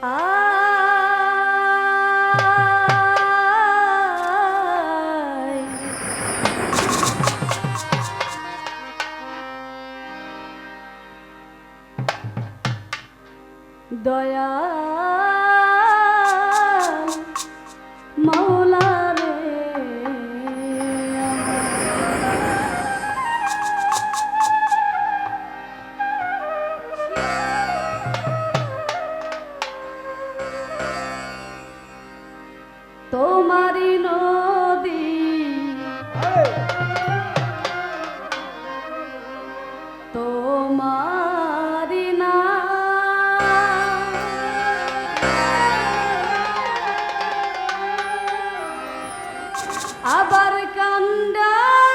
啊。আবার কান্ডারি